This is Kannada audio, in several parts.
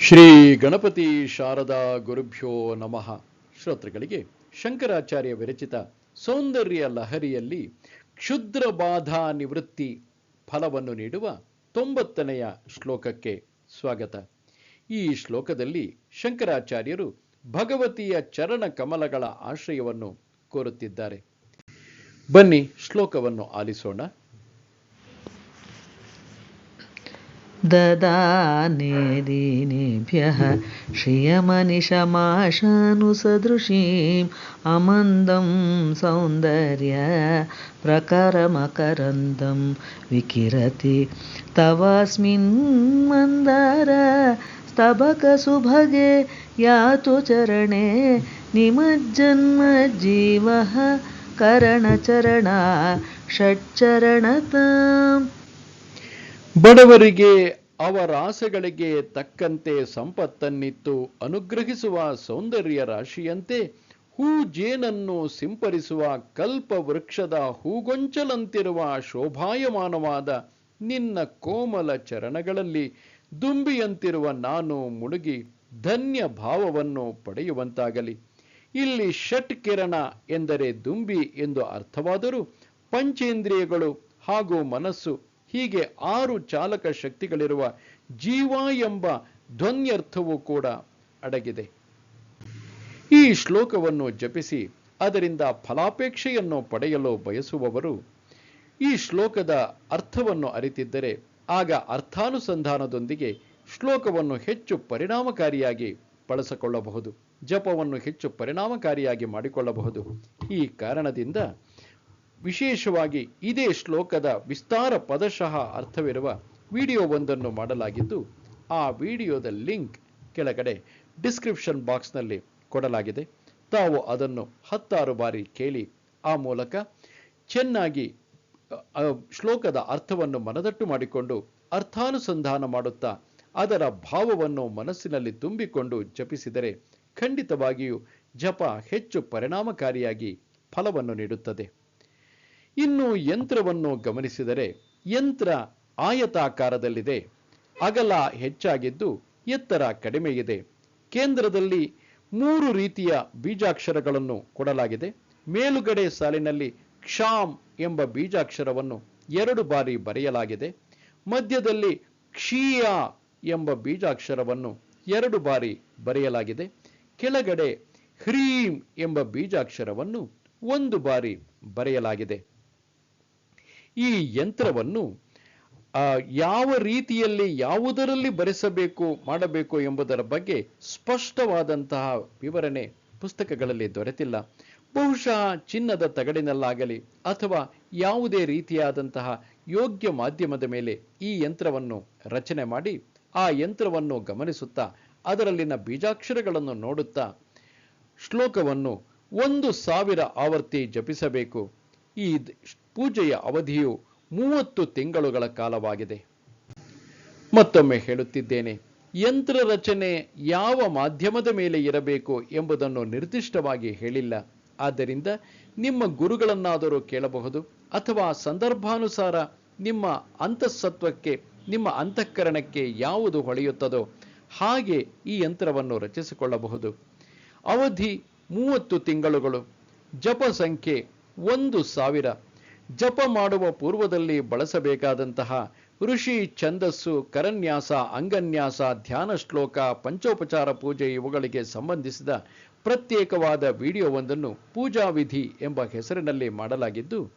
ಶ್ರೀ ಗಣಪತಿ ಶಾರದಾ ಗುರುಭ್ಯೋ ನಮಃ. ಶ್ರೋತೃಗಳಿಗೆ ಶಂಕರಾಚಾರ್ಯ ವಿರಚಿತ ಸೌಂದರ್ಯ ಲಹರಿಯಲ್ಲಿ ಕ್ಷುದ್ರ ಬಾಧಾ ನಿವೃತ್ತಿ ಫಲವನ್ನು ನೀಡುವ ತೊಂಬತ್ತನೆಯ ಶ್ಲೋಕಕ್ಕೆ ಸ್ವಾಗತ. ಈ ಶ್ಲೋಕದಲ್ಲಿ ಶಂಕರಾಚಾರ್ಯರು ಭಗವತಿಯ ಚರಣ ಕಮಲಗಳ ಆಶ್ರಯವನ್ನು ಕೋರುತ್ತಿದ್ದಾರೆ. ಬನ್ನಿ ಶ್ಲೋಕವನ್ನು ಆಲಿಸೋಣ. ददाने दीनेभ्यः श्रियमनिशमाशानुसदृशीम् अमन्दं सौन्दर्य प्रकरमकरन्दं विकिरति। तवास्मिन् मन्दार स्तबकसुभगे यातु चरणे निमज्जन्मजीवः करणचरणा षट्चरणताम् ಬಡವರಿಗೆ ಅವರ ಆಸೆಗಳಿಗೆ ತಕ್ಕಂತೆ ಸಂಪತ್ತನ್ನಿತ್ತು ಅನುಗ್ರಹಿಸುವ ಸೌಂದರ್ಯ ರಾಶಿಯಂತೆ ಹೂ ಜೇನನ್ನು ಸಿಂಪರಿಸುವ ಕಲ್ಪ ವೃಕ್ಷದ ಹೂಗೊಂಚಲಂತಿರುವ ಶೋಭಾಯಮಾನವಾದ ನಿನ್ನ ಕೋಮಲ ಚರಣಗಳಲ್ಲಿ ದುಂಬಿಯಂತಿರುವ ನಾನು ಮುಳುಗಿ ಧನ್ಯ ಭಾವವನ್ನು ಪಡೆಯುವಂತಾಗಲಿ. ಇಲ್ಲಿ ಷಟ್ ಕಿರಣ ಎಂದರೆ ದುಂಬಿ ಎಂದು ಅರ್ಥವಾದರೂ ಪಂಚೇಂದ್ರಿಯಗಳು ಹಾಗೂ ಮನಸ್ಸು ಹೀಗೆ ಆರು ಚಾಲಕ ಶಕ್ತಿಗಳಿರುವ ಜೀವ ಎಂಬ ಧ್ವನ್ಯರ್ಥವೂ ಕೂಡ ಅಡಗಿದೆ. ಈ ಶ್ಲೋಕವನ್ನು ಜಪಿಸಿ ಅದರಿಂದ ಫಲಾಪೇಕ್ಷೆಯನ್ನು ಪಡೆಯಲು ಬಯಸುವವರು ಈ ಶ್ಲೋಕದ ಅರ್ಥವನ್ನು ಅರಿತಿದ್ದರೆ ಆಗ ಅರ್ಥಾನುಸಂಧಾನದೊಂದಿಗೆ ಶ್ಲೋಕವನ್ನು ಹೆಚ್ಚು ಪರಿಣಾಮಕಾರಿಯಾಗಿ ಬಳಸಿಕೊಳ್ಳಬಹುದು, ಜಪವನ್ನು ಹೆಚ್ಚು ಪರಿಣಾಮಕಾರಿಯಾಗಿ ಮಾಡಿಕೊಳ್ಳಬಹುದು. ಈ ಕಾರಣದಿಂದ ವಿಶೇಷವಾಗಿ ಇದೇ ಶ್ಲೋಕದ ವಿಸ್ತಾರ ಪದಶಃ ಅರ್ಥವಿರುವ ವಿಡಿಯೋವೊಂದನ್ನು ಮಾಡಲಾಗಿದ್ದು, ಆ ವಿಡಿಯೋದ ಲಿಂಕ್ ಕೆಳಗಡೆ ಡಿಸ್ಕ್ರಿಪ್ಷನ್ ಬಾಕ್ಸ್ನಲ್ಲಿ ಕೊಡಲಾಗಿದೆ. ತಾವು ಅದನ್ನು ಹತ್ತಾರು ಬಾರಿ ಕೇಳಿ, ಆ ಮೂಲಕ ಚೆನ್ನಾಗಿ ಶ್ಲೋಕದ ಅರ್ಥವನ್ನು ಮನದಟ್ಟು ಮಾಡಿಕೊಂಡು ಅರ್ಥಾನುಸಂಧಾನ ಮಾಡುತ್ತಾ ಅದರ ಭಾವವನ್ನು ಮನಸ್ಸಿನಲ್ಲಿ ತುಂಬಿಕೊಂಡು ಜಪಿಸಿದರೆ ಖಂಡಿತವಾಗಿಯೂ ಜಪ ಹೆಚ್ಚು ಪರಿಣಾಮಕಾರಿಯಾಗಿ ಫಲವನ್ನು ನೀಡುತ್ತದೆ. ಇನ್ನು ಯಂತ್ರವನ್ನು ಗಮನಿಸಿದರೆ ಯಂತ್ರ ಆಯತಾಕಾರದಲ್ಲಿದೆ. ಅಗಲ ಹೆಚ್ಚಾಗಿದ್ದು ಎತ್ತರ ಕಡಿಮೆ ಇದೆ ಕೇಂದ್ರದಲ್ಲಿ ಮೂರು ರೀತಿಯ ಬೀಜಾಕ್ಷರಗಳನ್ನು ಕೊಡಲಾಗಿದೆ. ಮೇಲುಗಡೆ ಸಾಲಿನಲ್ಲಿ ಕ್ಷಾಮ್ ಎಂಬ ಬೀಜಾಕ್ಷರವನ್ನು ಎರಡು ಬಾರಿ ಬರೆಯಲಾಗಿದೆ. ಮಧ್ಯದಲ್ಲಿ ಕ್ಷೀಯ ಎಂಬ ಬೀಜಾಕ್ಷರವನ್ನು ಎರಡು ಬಾರಿ ಬರೆಯಲಾಗಿದೆ. ಕೆಳಗಡೆ ಹ್ರೀಂ ಎಂಬ ಬೀಜಾಕ್ಷರವನ್ನು ಒಂದು ಬಾರಿ ಬರೆಯಲಾಗಿದೆ. ಈ ಯಂತ್ರವನ್ನು ಯಾವ ರೀತಿಯಲ್ಲಿ ಯಾವುದರಲ್ಲಿ ಬರೆಸಬೇಕು, ಮಾಡಬೇಕು ಎಂಬುದರ ಬಗ್ಗೆ ಸ್ಪಷ್ಟವಾದಂತಹ ವಿವರಣೆ ಪುಸ್ತಕಗಳಲ್ಲಿ ದೊರೆತಿಲ್ಲ. ಬಹುಶಃ ಚಿನ್ನದ ತಗಡಿನಲ್ಲಾಗಲಿ ಅಥವಾ ಯಾವುದೇ ರೀತಿಯಾದಂತಹ ಯೋಗ್ಯ ಮಾಧ್ಯಮದ ಮೇಲೆ ಈ ಯಂತ್ರವನ್ನು ರಚನೆ ಮಾಡಿ, ಆ ಯಂತ್ರವನ್ನು ಗಮನಿಸುತ್ತಾ, ಅದರಲ್ಲಿನ ಬೀಜಾಕ್ಷರಗಳನ್ನು ನೋಡುತ್ತಾ ಶ್ಲೋಕವನ್ನು ಒಂದು ಸಾವಿರ ಆವರ್ತಿ ಜಪಿಸಬೇಕು. ಈ ಪೂಜೆಯ ಅವಧಿಯು ಮೂವತ್ತು ತಿಂಗಳುಗಳ ಕಾಲವಾಗಿದೆ. ಮತ್ತೊಮ್ಮೆ ಹೇಳುತ್ತಿದ್ದೇನೆ, ಯಂತ್ರ ರಚನೆ ಯಾವ ಮಾಧ್ಯಮದ ಮೇಲೆ ಇರಬೇಕು ಎಂಬುದನ್ನು ನಿರ್ದಿಷ್ಟವಾಗಿ ಹೇಳಿಲ್ಲ. ಆದ್ದರಿಂದ ನಿಮ್ಮ ಗುರುಗಳನ್ನಾದರೂ ಕೇಳಬಹುದು ಅಥವಾ ಸಂದರ್ಭಾನುಸಾರ ನಿಮ್ಮ ಅಂತಃಸತ್ವಕ್ಕೆ, ನಿಮ್ಮ ಅಂತಃಕರಣಕ್ಕೆ ಯಾವುದು ಹೊಳೆಯುತ್ತದೋ ಹಾಗೆ ಈ ಯಂತ್ರವನ್ನು ರಚಿಸಿಕೊಳ್ಳಬಹುದು. ಅವಧಿ ಮೂವತ್ತು ತಿಂಗಳುಗಳು, ಜಪ ಸಂಖ್ಯೆ ಒಂದು ಸಾವಿರ. ಜಪ ಮಾಡುವ ಪೂರ್ವದಲ್ಲಿ ಬಳಸಬೇಕಾದಂತಹ ಋಷಿ ಛಂದಸ್ಸು, ಕರನ್ಯಾಸ, ಅಂಗನ್ಯಾಸ, ಧ್ಯಾನ ಶ್ಲೋಕ, ಪಂಚೋಪಚಾರ ಪೂಜೆ ಇವುಗಳಿಗೆ ಸಂಬಂಧಿಸಿದ ಪ್ರತ್ಯೇಕವಾದ ವಿಡಿಯೋವೊಂದನ್ನು ಪೂಜಾ ವಿಧಿ ಎಂಬ ಹೆಸರಿನಲ್ಲಿ ಮಾಡಲಾಗಿದ್ದು,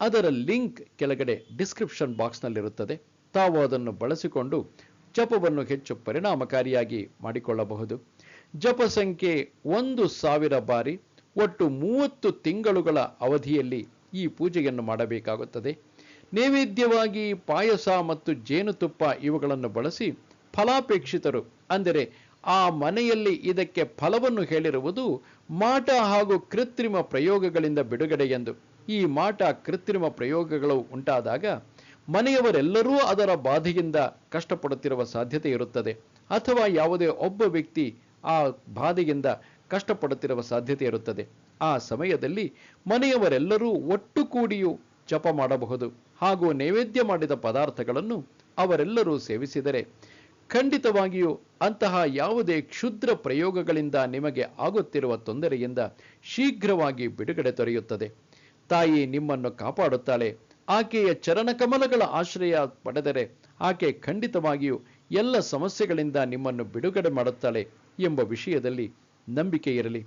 ಅದರ ಲಿಂಕ್ ಕೆಳಗಡೆ ಡಿಸ್ಕ್ರಿಪ್ಷನ್ ಬಾಕ್ಸ್ನಲ್ಲಿರುತ್ತದೆ. ತಾವು ಅದನ್ನು ಬಳಸಿಕೊಂಡು ಜಪವನ್ನು ಹೆಚ್ಚು ಪರಿಣಾಮಕಾರಿಯಾಗಿ ಮಾಡಿಕೊಳ್ಳಬಹುದು. ಜಪ ಸಂಖ್ಯೆ ಒಂದು ಸಾವಿರ ಬಾರಿ. ಒಟ್ಟು ಮೂವತ್ತು ತಿಂಗಳುಗಳ ಅವಧಿಯಲ್ಲಿ ಈ ಪೂಜೆಯನ್ನು ಮಾಡಬೇಕಾಗುತ್ತದೆ. ನೈವೇದ್ಯವಾಗಿ ಪಾಯಸ ಮತ್ತು ಜೇನುತುಪ್ಪ ಇವುಗಳನ್ನು ಬಳಸಿ ಫಲಾಪೇಕ್ಷಿತರು, ಅಂದರೆ ಆ ಮನೆಯಲ್ಲಿ ಇದಕ್ಕೆ ಫಲವನ್ನು ಹೇಳಿರುವುದು ಮಾಟ ಹಾಗೂ ಕೃತ್ರಿಮ ಪ್ರಯೋಗಗಳಿಂದ ಬಿಡುಗಡೆ ಎಂದು. ಈ ಮಾಟ ಕೃತ್ರಿಮ ಪ್ರಯೋಗಗಳು ಉಂಟಾದಾಗ ಮನೆಯವರೆಲ್ಲರೂ ಅದರ ಬಾಧೆಯಿಂದ ಕಷ್ಟಪಡುತ್ತಿರುವ ಸಾಧ್ಯತೆ ಇರುತ್ತದೆ. ಅಥವಾ ಯಾವುದೇ ಒಬ್ಬ ವ್ಯಕ್ತಿ ಆ ಬಾಧೆಯಿಂದ ಕಷ್ಟಪಡುತ್ತಿರುವ ಸಾಧ್ಯತೆ ಇರುತ್ತದೆ. ಆ ಸಮಯದಲ್ಲಿ ಮನೆಯವರೆಲ್ಲರೂ ಒಟ್ಟು ಕೂಡಿಯೂ ಜಪ ಮಾಡಬಹುದು. ಹಾಗೂ ನೈವೇದ್ಯ ಮಾಡಿದ ಪದಾರ್ಥಗಳನ್ನು ಅವರೆಲ್ಲರೂ ಸೇವಿಸಿದರೆ ಖಂಡಿತವಾಗಿಯೂ ಅಂತಹ ಯಾವುದೇ ಕ್ಷುದ್ರ ಪ್ರಯೋಗಗಳಿಂದ ನಿಮಗೆ ಆಗುತ್ತಿರುವ ತೊಂದರೆಯಿಂದ ಶೀಘ್ರವಾಗಿ ಬಿಡುಗಡೆ ದೊರೆಯುತ್ತದೆ. ತಾಯಿ ನಿಮ್ಮನ್ನು ಕಾಪಾಡುತ್ತಾಳೆ. ಆಕೆಯ ಚರಣಕಮಲಗಳ ಆಶ್ರಯ ಪಡೆದರೆ ಆಕೆ ಖಂಡಿತವಾಗಿಯೂ ಎಲ್ಲ ಸಮಸ್ಯೆಗಳಿಂದ ನಿಮ್ಮನ್ನು ಬಿಡುಗಡೆ ಮಾಡುತ್ತಾಳೆ ಎಂಬ ವಿಷಯದಲ್ಲಿ ನಂಬಿಕೆ ಇರಲಿ.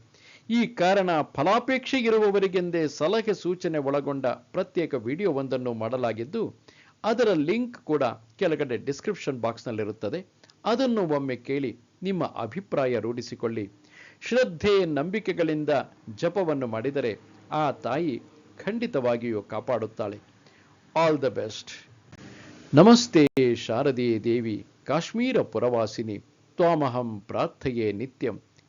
ಈ ಕಾರಣ ಫಲಾಪೇಕ್ಷೆ ಇರುವವರಿಗೆಂದೇ ಸಲಹೆ ಸೂಚನೆ ಒಳಗೊಂಡ ಪ್ರತ್ಯೇಕ ವಿಡಿಯೋವೊಂದನ್ನು ಮಾಡಲಾಗಿದ್ದು, ಅದರ ಲಿಂಕ್ ಕೂಡ ಕೆಳಗಡೆ ಡಿಸ್ಕ್ರಿಪ್ಷನ್ ಬಾಕ್ಸ್ನಲ್ಲಿರುತ್ತದೆ. ಅದನ್ನು ಒಮ್ಮೆ ಕೇಳಿ ನಿಮ್ಮ ಅಭಿಪ್ರಾಯ ರೂಢಿಸಿಕೊಳ್ಳಿ. ಶ್ರದ್ಧೆ, ನಂಬಿಕೆಗಳಿಂದ ಜಪವನ್ನು ಮಾಡಿದರೆ ಆ ತಾಯಿ ಖಂಡಿತವಾಗಿಯೂ ಕಾಪಾಡುತ್ತಾಳೆ. All the best. ನಮಸ್ತೆ ಶಾರದೆಯೇ ದೇವಿ, ಕಾಶ್ಮೀರ ಪುರವಾಸಿನಿ. ತ್ವಾಮಹಂ ಪ್ರಾರ್ಥೆಯೇ ನಿತ್ಯಂ.